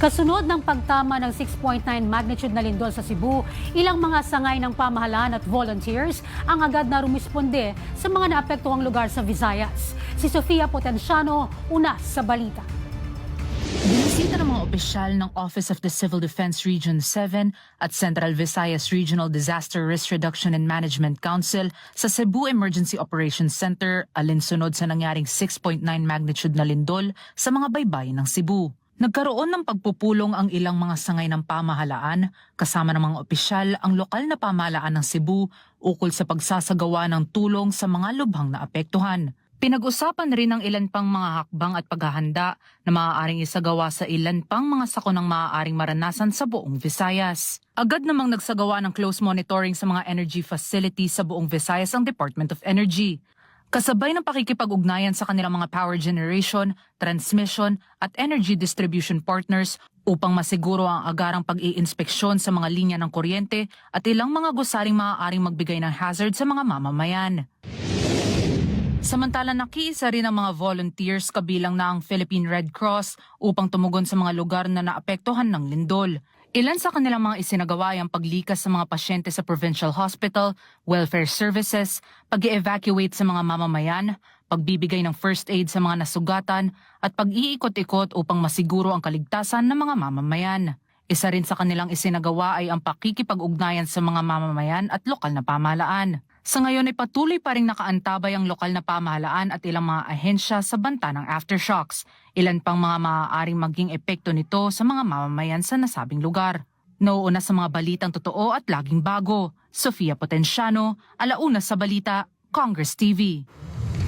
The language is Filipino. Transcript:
Kasunod ng pagtama ng 6.9 magnitude na lindol sa Cebu, ilang mga sangay ng pamahalaan at volunteers ang agad na rumisponde sa mga naapektuhang lugar sa Visayas. Si Sofia Potenciano, una sa balita. Binisita ng mga opisyal ng Office of the Civil Defense Region 7 at Central Visayas Regional Disaster Risk Reduction and Management Council sa Cebu Emergency Operations Center alinsunod sa nangyaring 6.9 magnitude na lindol sa mga baybayin ng Cebu. Nagkaroon ng pagpupulong ang ilang mga sangay ng pamahalaan kasama ng mga opisyal ang lokal na pamahalaan ng Cebu ukol sa pagsasagawa ng tulong sa mga lubhang na apektuhan. Pinag-usapan rin ang ilan pang mga hakbang at paghahanda na maaaring isagawa sa ilan pang mga sakonang maaaring maranasan sa buong Visayas. Agad namang nagsagawa ng close monitoring sa mga energy facilities sa buong Visayas ang Department of Energy. Kasabay ng pakikipag-ugnayan sa kanilang mga power generation, transmission at energy distribution partners upang masiguro ang agarang pag-iinspeksyon sa mga linya ng kuryente at ilang mga gusaling maaaring magbigay ng hazard sa mga mamamayan. Samantala nakiisa rin ang mga volunteers kabilang na ang Philippine Red Cross upang tumugon sa mga lugar na naapektuhan ng lindol. Ilan sa kanilang mga isinagawa ay ang paglikas sa mga pasyente sa provincial hospital, welfare services, pag evacuate sa mga mamamayan, pagbibigay ng first aid sa mga nasugatan, at pag-iikot-ikot upang masiguro ang kaligtasan ng mga mamamayan. Isa rin sa kanilang isinagawa ay ang pakikipag-ugnayan sa mga mamamayan at lokal na pamahalaan. Sa ngayon ay patuloy pa rin nakaantabay ang lokal na pamahalaan at ilang mga ahensya sa banta ng aftershocks. Ilan pang mga maaaring maging epekto nito sa mga mamamayan sa nasabing lugar. Nauuna sa mga balitang totoo at laging bago. Sofia Potenciano, Alauna sa Balita, Congress TV.